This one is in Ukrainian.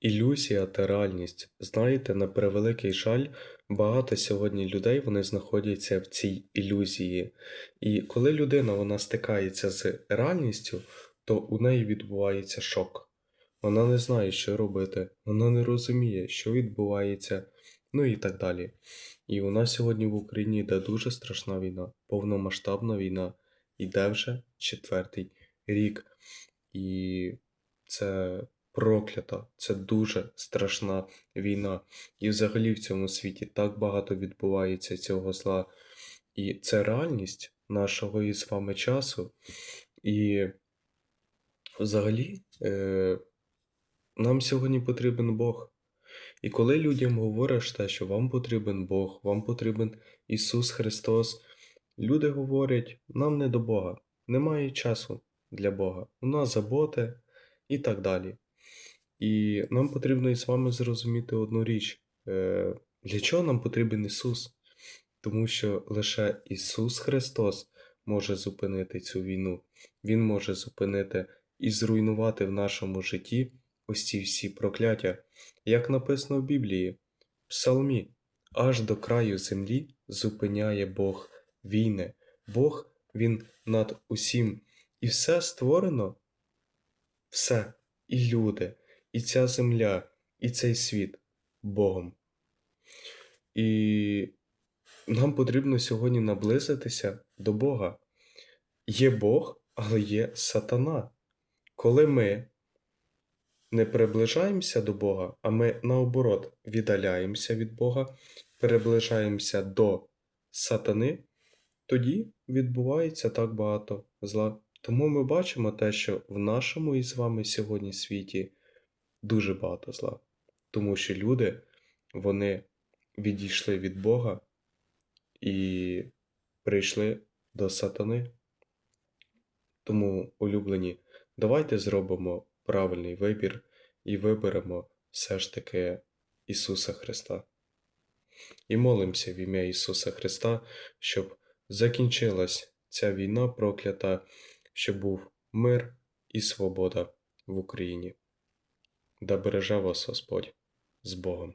Ілюзія та реальність. Знаєте, на превеликий жаль, багато сьогодні людей вони знаходяться в цій ілюзії. І коли людина вона стикається з реальністю, то у неї відбувається шок. Вона не знає, що робити, вона не розуміє, що відбувається, ну і так далі. І у нас сьогодні в Україні йде дуже страшна війна, повномасштабна війна, іде вже четвертий рік. І це проклята, це дуже страшна війна. І взагалі в цьому світі так багато відбувається цього зла. І це реальність нашого із вами часу. І взагалі е, нам сьогодні потрібен Бог. І коли людям говориш те, що вам потрібен Бог, вам потрібен Ісус Христос, люди говорять, нам не до Бога, немає часу для Бога, у нас заботи і так далі. І нам потрібно із вами зрозуміти одну річ. Е, Для чого нам потрібен Ісус? Тому що лише Ісус Христос може зупинити цю війну. Він може зупинити і зруйнувати в нашому житті ось ці всі прокляття. Як написано в Біблії, Псалмі, аж до краю землі зупиняє Бог війни. Бог Він над усім. І все створено, все, і люди, і ця земля, і цей світ Богом. І нам потрібно сьогодні наблизитися до Бога. Є Бог, але є сатана. Коли ми не приближаємося до Бога, а ми наоборот віддаляємося від Бога, приближаємося до сатани, тоді відбувається так багато зла. Тому ми бачимо те, що в нашому із вами сьогодні світі дуже багато зла. Тому що люди, вони відійшли від Бога і прийшли до сатани. Тому, улюблені, давайте зробимо правильний вибір і виберемо все ж таки Ісуса Христа. І молимося в ім'я Ісуса Христа, щоб закінчилась ця війна проклята, щоб був мир і свобода в Україні. Да береже вас Господь з Богом.